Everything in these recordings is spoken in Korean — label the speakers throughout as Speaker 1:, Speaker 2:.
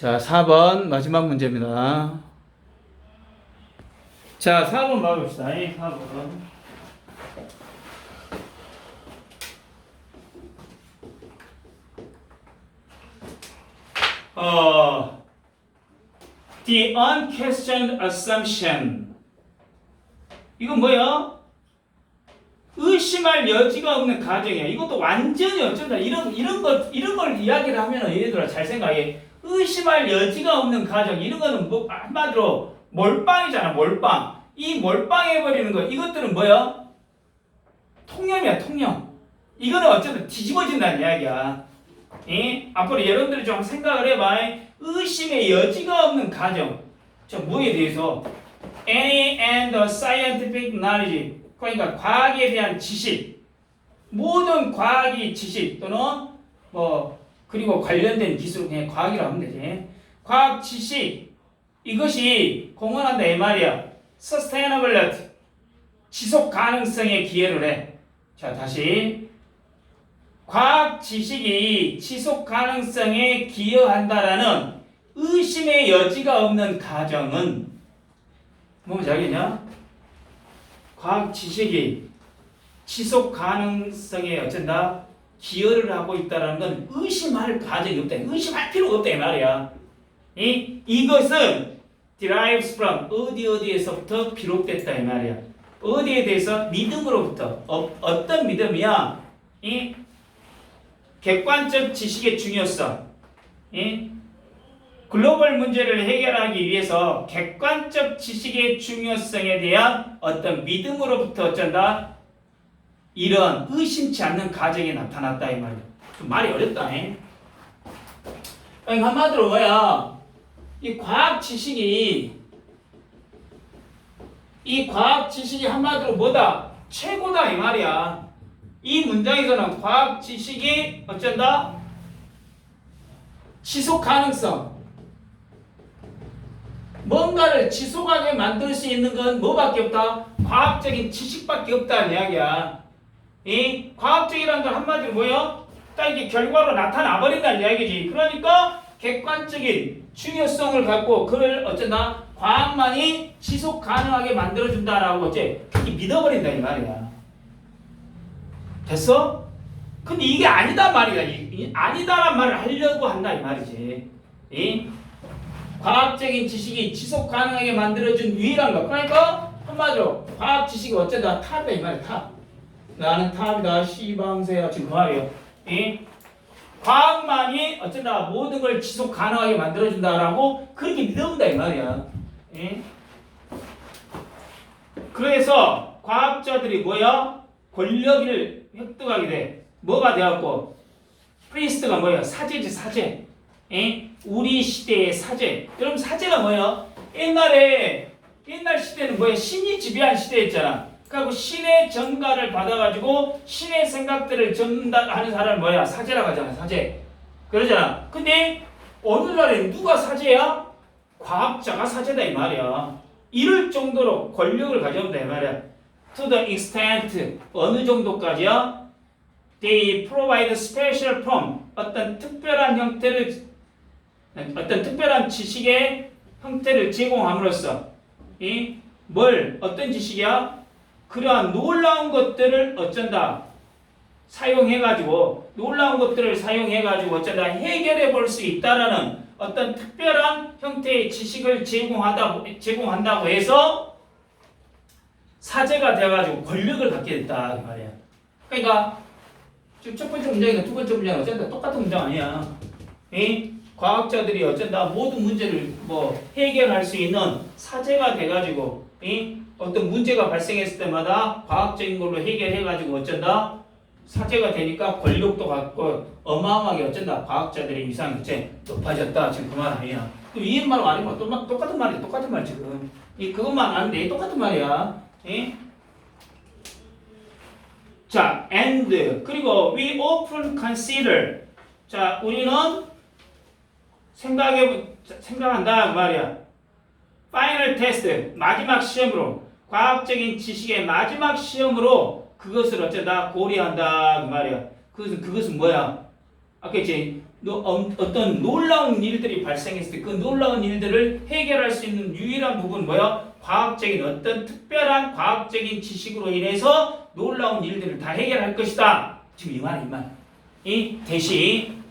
Speaker 1: 자, 4번 마지막 문제입니다. 자, 4번 봐봅시다. 4번. 어, the unquestioned assumption. 이건 뭐야? 의심할 여지가 없는 가정이야. 이것도 완전히 어쩐다. 이런 이런 걸 이런 걸 이야기를 하면은 얘들아 잘 생각해. 의심할 여지가 없는 가정 이런 거는 뭐 한마디로 몰빵이잖아. 몰빵. 이 몰빵해 버리는 거 이것들은 뭐야? 통념이야. 통념. 이거는 어쨌든 뒤집어진다는 이야기야. 예? 앞으로 여러분들이 좀 생각을 해봐. 의심의 여지가 없는 가정. 저 뭐에 대해서? Any and scientific knowledge. 그러니까 과학에 대한 지식. 모든 과학이 지식 또는 뭐 그리고 관련된 기술 그냥 과학이라고 하면 되지. 과학 지식 이것이 공헌한다 이 말이야. sustainability 지속 가능성에 기여를 해. 자 다시 과학 지식이 지속 가능성에 기여한다라는 의심의 여지가 없는 가정은 뭔지 알겠냐? 과학 지식이 지속 가능성에 어쩐다 기여를 하고 있다는 건 의심할 가정이 없다. 의심할 필요가 없다 이 말이야. 이 이것은 derives from 어디 어디에서부터 비롯됐다 이 말이야. 어디에 대해서 믿음으로부터 어, 어떤 믿음이야? 이 객관적 지식의 중요성. 이 글로벌 문제를 해결하기 위해서 객관적 지식의 중요성에 대한 어떤 믿음으로부터 어쩐다? 이런 의심치 않는 가정이 나타났다 이 말이야. 좀 말이 어렵다. 잉? 그러니까 한마디로 뭐야? 이 과학 지식이 이 과학 지식이 한마디로 뭐다? 최고다 이 말이야. 이 문장에서는 과학 지식이 어쩐다? 지속 가능성. 뭔가를 지속하게 만들 수 있는 건 뭐밖에 없다? 과학적인 지식밖에 없다는 이야기야. 이 과학적이라는 건 한마디로 뭐예요? 딱 이게 결과로 나타나 버린다는 이야기지. 그러니까 객관적인 중요성을 갖고 그를 어쩐다? 과학만이 지속 가능하게 만들어준다라고 어째 믿어버린다 이 말이야. 됐어? 근데 이게 아니다 말이야. 이, 이 아니다란 말을 하려고 한다 이 말이지. 이 과학적인 지식이 지속 가능하게 만들어준 유일한 것. 그러니까 한마디로 과학 지식이 어쩌다 탑이야 이 말이야 탑. 나는 탑이다 시방새야 지금 그 말이에요. 이 과학만이 어쩐다 모든 걸 지속 가능하게 만들어준다라고 그렇게 믿어본다 이 말이야. 예? 그래서 과학자들이 뭐야? 권력을 획득하게 돼. 뭐가 되었고 프리스트가 뭐야? 사제지 사제. 예? 우리 시대의 사제. 여러분 사제가 뭐야? 옛날에 옛날 시대는 뭐야? 신이 지배한 시대였잖아. 그리고 신의 전가를 받아가지고 신의 생각들을 전달하는 사람을 뭐야? 사제라고 하잖아. 사제. 그러잖아. 근데 오늘날에 누가 사제야? 과학자가 사제다 이 말이야. 이럴 정도로 권력을 가져온다 이 말이야. To the extent 어느 정도까지야? They provide special form 어떤 특별한 형태를 어떤 특별한 지식의 형태를 제공함으로써 이뭘 어떤 지식이야? 그러한 놀라운 것들을 어쩐다? 사용해가지고 놀라운 것들을 사용해가지고 어쩐다? 해결해 볼 수 있다라는 어떤 특별한 형태의 지식을 제공하다 제공한다고 해서 사제가 돼가지고 권력을 갖게 됐다 이 말이야. 그러니까 지금 첫 번째 문장이나 두 번째 문장은 어쩐다 똑같은 문장 아니야. 이? 과학자들이 어쩐다? 모든 문제를 뭐 해결할 수 있는 사제가 돼가지고 이 어떤 문제가 발생했을 때마다 과학적인 걸로 해결해가지고 어쩐다? 사제가 되니까 권력도 갖고 어마어마하게 어쩐다? 과학자들의 위상이 높아졌다. 지금 그 말 아니야. 그 위에 말 아니고 또 똑같은 말이야. 똑같은 말 지금. 이 그것만 아는데 똑같은 말이야. 이? 자 and. 그리고 we often consider. 자 우리는 생각해 생각한다. 그 말이야. 파이널 테스트 마지막 시험으로 과학적인 지식의 마지막 시험으로 그것을 어쩌다 고려한다 그 말이야. 그것은 그것은 뭐야? 아까 이제 노- 어, 어떤 놀라운 일들이 발생했을 때 그 놀라운 일들을 해결할 수 있는 유일한 부분 뭐야? 과학적인 어떤 특별한 과학적인 지식으로 인해서 놀라운 일들을 다 해결할 것이다. 지금 이 말이 이 말. 이 대신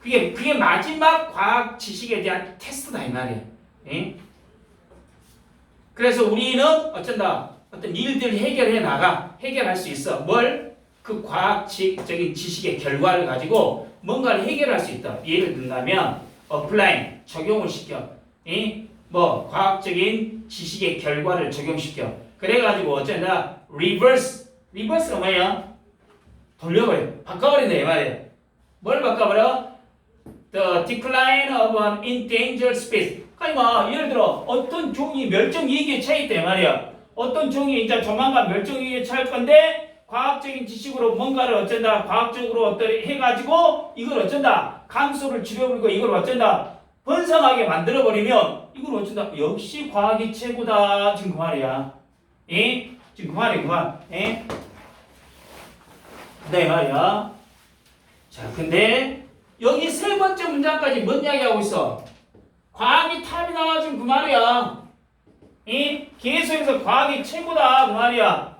Speaker 1: 그게 그게 마지막 과학 지식에 대한 테스트다 이 말이야. 예? 그래서 우리는 어쩐다 어떤 일들을 해결해 나가 해결할 수 있어. 뭘? 그 과학적인 지식의 결과를 가지고 뭔가를 해결할 수 있다. 예를 든다면 어플라인 적용을 시켜. 이? 뭐 과학적인 지식의 결과를 적용시켜. 그래가지고 어쩐다 리버스 리버스가 뭐야? 돌려버려. 바꿔버린다 이 말이야. 뭘 바꿔버려? The decline of an endangered species. 그러니까 예를 들어 어떤 종이 멸종 위기에 처해 이 말이야. 어떤 종이 이제 조만간 멸종 위기에 처할 건데 과학적인 지식으로 뭔가를 어쩐다 과학적으로 어떤 해가지고 이걸 어쩐다 감소를 줄여버리고 이걸 어쩐다 번성하게 만들어버리면 이걸 어쩐다 역시 과학이 최고다 지금 그 말이야. 예? 지금 그 말이야 그 말. 예? 네 말이야. 자 근데 여기 세 번째 문장까지 뭔 이야기하고 있어? 과학이 탑이다 지금 그 말이야. 이 계속해서 과학이 최고다 그 말이야.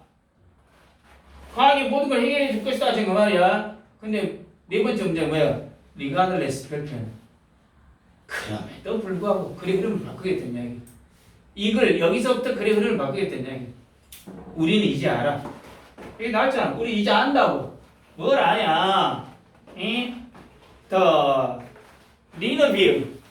Speaker 1: 과학이 모든 걸 해결해 줄 것이다 지금 그 말이야. 근데 네 번째 문장 뭐야? 리가들레스 별표는 그럼에도 불구하고 그래 흐름을 바꾸겠다는 이야기. 이걸 여기서부터 그래 흐름을 바꾸겠다는 이야기. 우리는 이제 알아. 이게 나왔잖아. 우리 이제 안다고. 뭘 아냐? 이? 더 리너뷰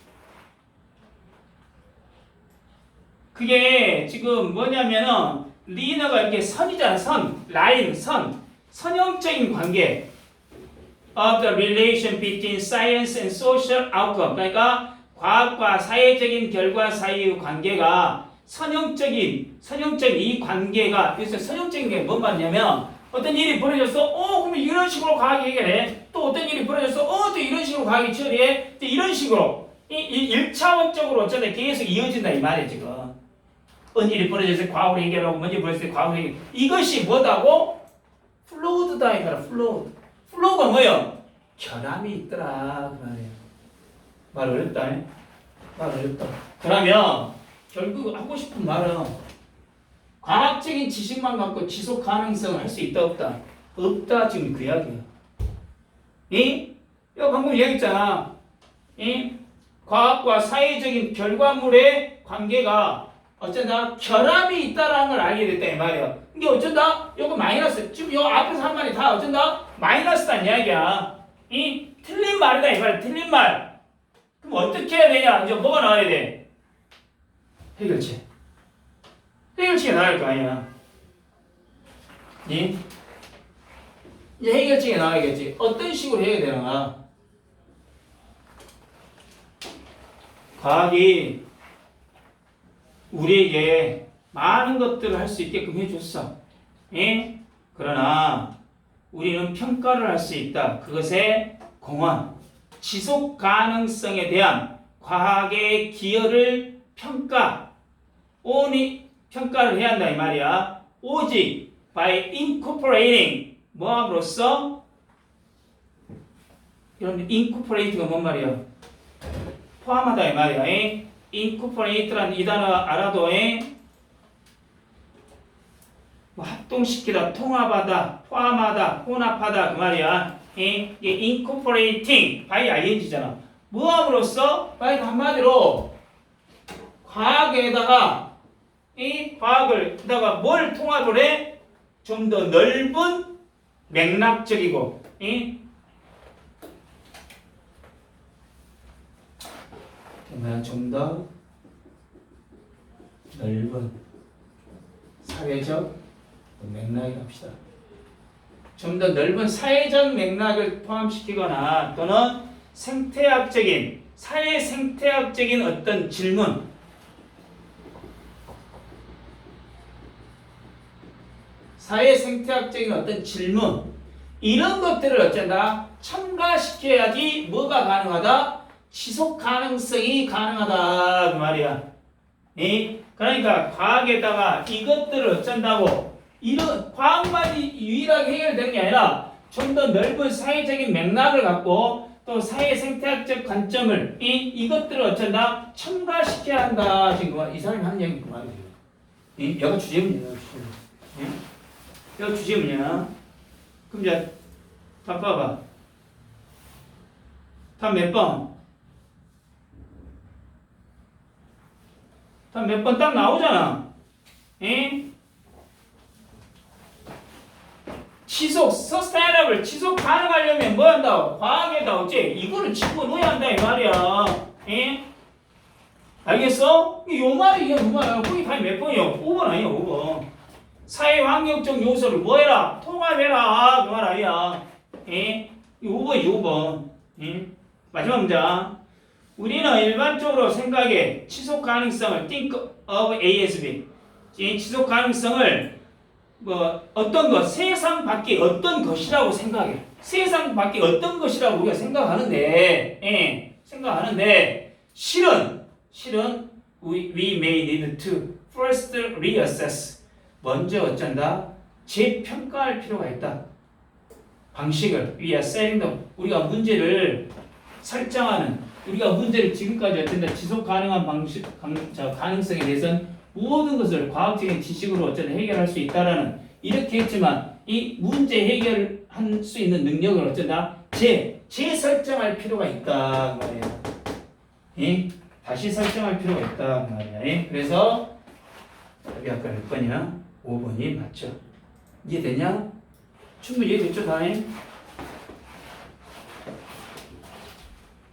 Speaker 1: 그게 지금 뭐냐면은 리너가 이렇게 선이잖아 선. 라인 선. 선형적인 관계. Of the relation between science and social outcome. 그러니까 과학과 사회적인 결과 사이의 관계가 선형적인 선형적인 이 관계가 그래서 선형적인 게 뭔 말이냐면 어떤 일이 벌어졌어? 어 그러면 이런 식으로 과학이 해결해. 또 어떤 일이 벌어졌어? 어또 이런 식으로 과학이 처리해. 또 이런 식으로. 이, 이 일차원적으로 어쩌다 계속 이어진다 이 말이야 지금 어떤 일이 벌어졌을 때 과학으로 해결하고 먼저 벌어졌을 때 과학으로 해결 이것이 뭐다고? 플로우드다 이거라 플로우 플로우가 뭐예요? 결함이 있더라 그 말이에요 말 어렵다 잉? 말 어렵다 그러면 결국 하고 싶은 말은 과학적인 지식만 갖고 지속 가능성을 할 수 있다 없다? 없다 지금 그 이야기야 이? 방금 얘기했잖아 이? 과학과 사회적인 결과물의 관계가 어쩐다 결함이 있다라는 걸 알게 됐다 이 말이야. 이게 어쩐다? 요거 마이너스. 지금 요 앞에서 한 말이 다 어쩐다? 마이너스란 이야기야. 이 틀린 말이다 이 말. 틀린 말. 그럼 어떻게 해야 되냐? 이제 뭐가 나와야 돼? 해결책. 해결책이 나올 거 아니야. 이? 이제 해결책이 나와야겠지. 어떤 식으로 해야 되나? 과학이 우리에게 많은 것들을 할 수 있게끔 해줬어. 예? 그러나 우리는 평가를 할 수 있다. 그것의 공헌, 지속 가능성에 대한 과학의 기여를 평가, 오니 평가를 해야 한다 이 말이야. 오직 by incorporating 뭐함으로써 여러분 incorporate가 뭔 말이야? 포함하다 이 말이야. 예? Incorporate라는 이 단어 알아도 예? 뭐 합동시키다, 통합하다, 포함하다, 혼합하다 그 말이야. 예? 이게 incorporating by ing잖아. 뭐함으로써 by 한마디로 과학에다가 이 과학을 다가 뭘 통합을 해? 좀 더 넓은 맥락적이고 이 그러면 좀더 넓은 사회적 맥락에 갑시다. 좀 더 넓은 사회적 맥락을 포함시키거나 또는 생태학적인 사회 생태학적인 어떤 질문. 사회 생태학적인 어떤 질문. 이런 것들을 어쩐다 첨가시켜야지 뭐가 가능하다 지속 가능성이 가능하다 그 말이야. 이 그러니까 과학에다가 이것들을 어쩐다고 이런 과학만이 유일하게 해결되는 게 아니라 좀 더 넓은 사회적인 맥락을 갖고 또 사회 생태학적 관점을 이 이것들을 어쩐다 첨가시켜야 한다 지금 이 사람이 하는 얘기 그만이에요. 이 여가 주제문이야 주제문. 예? 여가 주제문이야. 그럼 이제 다 봐봐. 다몇 번? 다 몇 번 딱 나오잖아. 예? 지속, sustainable, 지속 가능하려면 뭐 한다? 과학에다 어째? 이거를 집어넣어야 한다 이 말이야. 예? 알겠어? 요 말이 뭐 말이야? 거기 답이 몇 번이요? 5번 아니야 5번. 사회 환경적 요소를 뭐 해라? 통합해라. 그 말 아니야. 예? 이 5번이지 5번. 예? 마지막 문장. 우리는 일반적으로 생각에 지속 가능성을 think of ASB. 이 지속 가능성을 뭐 어떤 것 세상 밖에 어떤 것이라고 생각해. 세상 밖에 어떤 것이라고 우리가 생각하는데, 예, 생각하는데 실은 실은 we, we may need to first reassess. 먼저 어쩐다 재평가할 필요가 있다. 방식을 we are setting the 우리가 문제를 설정하는 우리가 문제를 지금까지 어쩐다 지속 가능한 방식 강, 저 가능성에 대해서는 모든 것을 과학적인 지식으로 어쩌다 해결할 수 있다라는 이렇게 했지만 이 문제 해결할 수 있는 능력을 어쩐다 재 재설정할 필요가 있다 그 말이야. 예? 다시 설정할 필요가 있다 그 말이야. 예? 그래서 답이 아까 몇 번이야? 5번이 맞죠. 이해되냐? 충분히 이해됐죠, 다행?